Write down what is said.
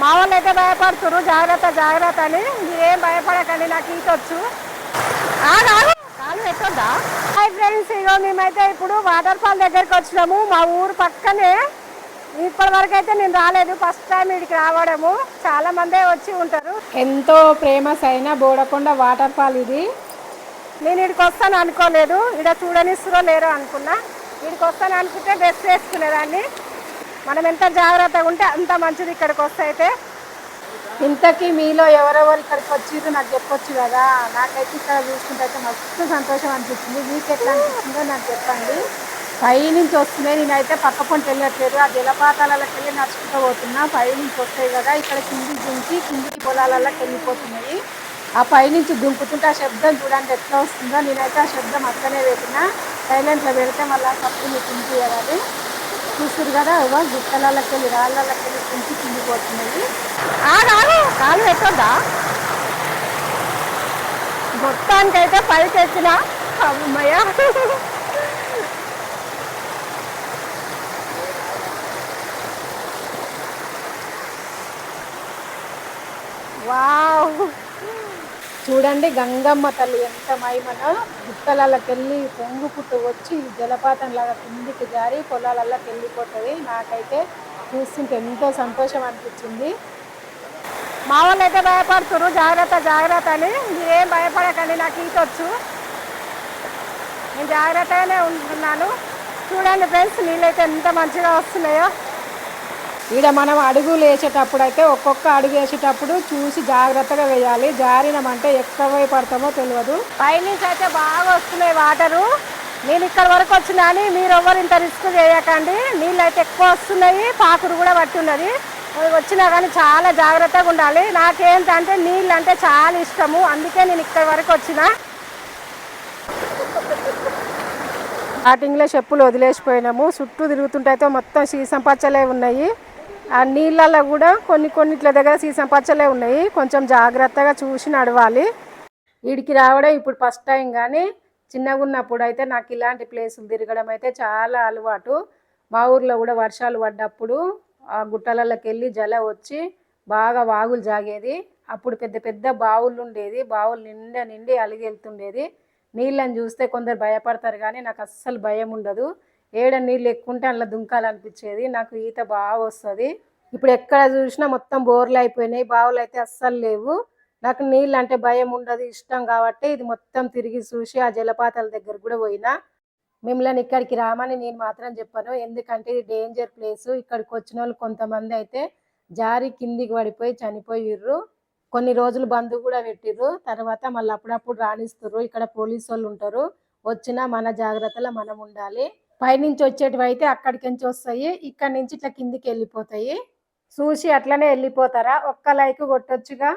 మా వాళ్ళు అయితే భయపడుతున్నారు జాగ్రత్త జాగ్రత్త అని. మీరేం భయపడకండి నాకు ఈత వచ్చు. ఆగు, ఆగు. కాలు పెట్టొద్దా హాయ్ ఫ్రెండ్స్ ఇగో మేమైతే ఇప్పుడు వాటర్ ఫాల్ దగ్గరికి వచ్చినాము. మా ఊరు పక్కనే. ఇప్పటి వరకు అయితే నేను రాలేదు ఫస్ట్ టైం ఇక్కడికి రావడము. చాలా మందే వచ్చి ఉంటారు. ఎంతో ఫేమస్ అయిన బోడకొండ వాటర్ ఫాల్ ఇది. నేను ఇక్కడికి వస్తాను అనుకోలేదు. ఇక్కడ చూడనిస్తురో లేరో అనుకున్నా. ఇక్కడికి వస్తాను అనుకుంటే డ్రెస్ వేసుకునేదాన్ని. మనం ఎంత జాగ్రత్తగా ఉంటే అంత మంచిది ఇక్కడికి వస్తే అయితే. ఇంతకీ మీలో ఎవరెవరు ఇక్కడికి వచ్చిర్రు నాకు చెప్పొచ్చు కదా? నాకైతే ఇక్కడ చూసుకుంటే అయితే మస్తు సంతోషం అనిపించింది మీకు ఎట్లా అనిపించిందో నాకు చెప్పండి. పైనుంచి వస్తున్నాయి. నేనైతే పక్క పొంటి వెళ్ళట్లేదు. ఆ జలపాతాలకి వెళ్ళి నడుచుకుంటూ పోతున్నా. పైనుంచి వస్తాయి కదా ఇక్కడ కిందికి దించి కిందికి పొలాలలోకి వెళ్ళిపోతున్నాయి. ఆ పైనుంచి దుంకుతుంటే ఆ శబ్దం చూడండి ఎట్లా వస్తుందో. నేనైతే ఆ శబ్దం అక్కనే పెట్టినా సైలెంట్లో పెడితే మళ్ళీ ఆ తప్పు మీకు ఇంటి చూస్తారు కదా ఇవ్వ గుట్టలకి వెళ్ళి రాళ్ళకి వెళ్ళి కింది కిందిపోతున్నాయి కాలు పెట్టొద్దా మొత్తానికైతే పైకి ఎక్కిన అమ్మయ్య. వావ్. చూడండి గంగమ్మ తల్లి ఎంత మైమనో గుట్టలకి వెళ్ళి పొంగుపుట్టు వచ్చి జలపాతం లాగా కిందికి జారి పొలాలలోకి వెళ్ళిపోతుంది నాకైతే చూస్తుంటే ఎంతో సంతోషం అనిపించింది. మా వాళ్ళు అయితే భయపడుతున్నారు జాగ్రత్త జాగ్రత్త అని. మీరేం భయపడకండి నాకు ఈత నేను జాగ్రత్తగానే ఉంటున్నాను చూడండి ఫ్రెండ్స్ నీళ్ళైతే ఎంత మంచిగా వస్తున్నాయో. ఈడ మనం అడుగులు వేసేటప్పుడు అయితే ఒక్కొక్క అడుగు వేసేటప్పుడు చూసి జాగ్రత్తగా వేయాలి. జారినమంటే ఎక్కడ పోయి పడతామో తెలియదు పైనుంచి అయితే బాగా వస్తున్నాయి వాటరు. నేను ఇక్కడ వరకు వచ్చిన కానీ మీరు ఎవరు ఇంత రిస్క్ చేయకండి. నీళ్ళు అయితే ఎక్కువ వస్తున్నాయి. పాకురు కూడా పట్టి ఉన్నది. వచ్చినా కానీ చాలా జాగ్రత్తగా ఉండాలి. నాకేంటంటే నీళ్ళు అంటే చాలా ఇష్టము. అందుకే నేను ఇక్కడ వరకు వచ్చిన. స్టార్టింగ్లో చెప్పులు వదిలేసిపోయినాము. చుట్టూ తిరుగుతుంటే అయితే మొత్తం సీసం పచ్చలే ఉన్నాయి. ఆ నీళ్ళల్లో కూడా కొన్ని కొన్నిట్ల దగ్గర సీసం పచ్చలే ఉన్నాయి. కొంచెం జాగ్రత్తగా చూసి నడవాలి. వీడికి రావడం ఇప్పుడు ఫస్ట్ టైం కానీ చిన్నగా ఉన్నప్పుడు అయితే నాకు ఇలాంటి ప్లేసులు తిరగడం అయితే చాలా అలవాటు. మా ఊర్లో కూడా వర్షాలు పడ్డప్పుడు ఆ గుట్టలలోకి వెళ్ళి జల వచ్చి బాగా వాగులు జాగేది. అప్పుడు పెద్ద పెద్ద బావులు ఉండేది. బావులు నిండా నిండి అలిగి వెళ్తుండేది. నీళ్ళని చూస్తే కొందరు భయపడతారు కానీ నాకు అస్సలు భయం ఉండదు. ఏడ నీళ్ళు ఎక్కువ ఉంటే అందులో దుంకాలనిపించేది. నాకు ఈత బాగా వస్తుంది. ఇప్పుడు ఎక్కడ చూసినా మొత్తం బోర్లు అయిపోయినాయి. బావులు అయితే అస్సలు లేవు. నాకు నీళ్ళు అంటే భయం ఉండదు ఇష్టం కాబట్టి ఇది మొత్తం తిరిగి చూసి ఆ జలపాతాల దగ్గర కూడా పోయినా. మిమ్మల్ని ఇక్కడికి రామని నేను మాత్రం చెప్పాను. ఎందుకంటే ఇది డేంజర్ ప్లేస్ ఇక్కడికి వచ్చిన వాళ్ళు కొంతమంది అయితే జారి కిందికి పడిపోయి చనిపోయిర్రు. కొన్ని రోజులు బంద్ కూడా పెట్టిర్రు. తర్వాత మళ్ళీ అప్పుడప్పుడు రాణిస్తుర్రు. ఇక్కడ పోలీసు వాళ్ళు ఉంటారు. వచ్చినా మన జాగ్రత్తలో మనం ఉండాలి. పైనుంచి వచ్చేటివి అయితే అక్కడికి నుంచి వస్తాయి ఇక్కడ నుంచి ఇట్లా కిందికి వెళ్ళిపోతాయి. చూసి అట్లనే వెళ్ళిపోతారా? ఒక్క లైక్ కొట్టొచ్చుగా?